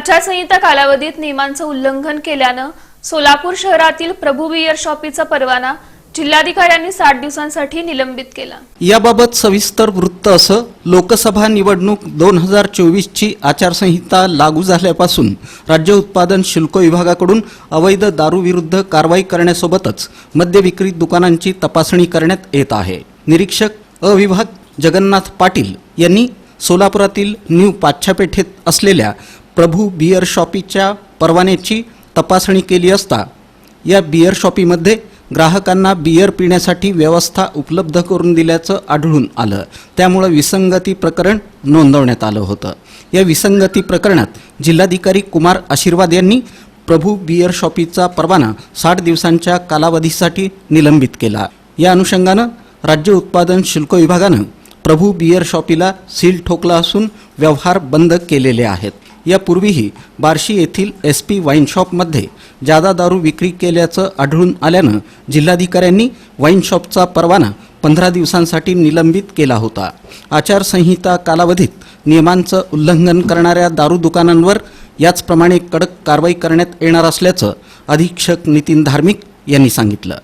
आचारसंहिता कालावधीत नियमांचं उल्लंघन केल्यानं सोलापूर शहरातील प्रभू बियर शॉपीचा परवाना जिल्हाधिकाऱ्यांनी साठ दिवसांसाठी निलंबित केला. याबाबत सविस्तर वृत्त असं लोकसभा निवडणूक दोन हजार चोवीसची आचारसंहिता लागू झाल्यापासून राज्य उत्पादन शुल्क विभागाकडून अवैध दारूविरुद्ध कारवाई करण्यासोबतच मद्य विक्री दुकानांची तपासणी करण्यात येत आहे. निरीक्षक अविभाग जगन्नाथ पाटील यांनी सोलापुरातील न्यू पाच्छापेठेत असलेल्या प्रभू बियर शॉपीच्या परवान्याची तपासणी केली असता या बियर शॉपीमध्ये ग्राहकांना बियर पिण्यासाठी व्यवस्था उपलब्ध करून दिल्याचं आढळून आलं. त्यामुळं विसंगती प्रकरण नोंदवण्यात आलं होतं. या विसंगती प्रकरणात जिल्हाधिकारी कुमार आशीर्वाद यांनी प्रभू बियर शॉपीचा परवाना साठ दिवसांच्या कालावधीसाठी निलंबित केला. या अनुषंगानं राज्य उत्पादन शुल्क विभागानं प्रभू बियर शॉपीला सील ठोकला असून व्यवहार बंद केलेले आहेत. यापूर्वीही बार्शी येथील एस पी वाईन शॉपमध्ये जादा दारू विक्री केल्याचं आढळून आल्यानं जिल्हाधिकाऱ्यांनी वाईन शॉपचा परवाना पंधरा दिवसांसाठी निलंबित केला होता. आचारसंहिता कालावधीत नियमांचं उल्लंघन करणाऱ्या दारू दुकानांवर याचप्रमाणे कडक कारवाई करण्यात येणार असल्याचं अधीक्षक नितीन धार्मिक यांनी सांगितलं.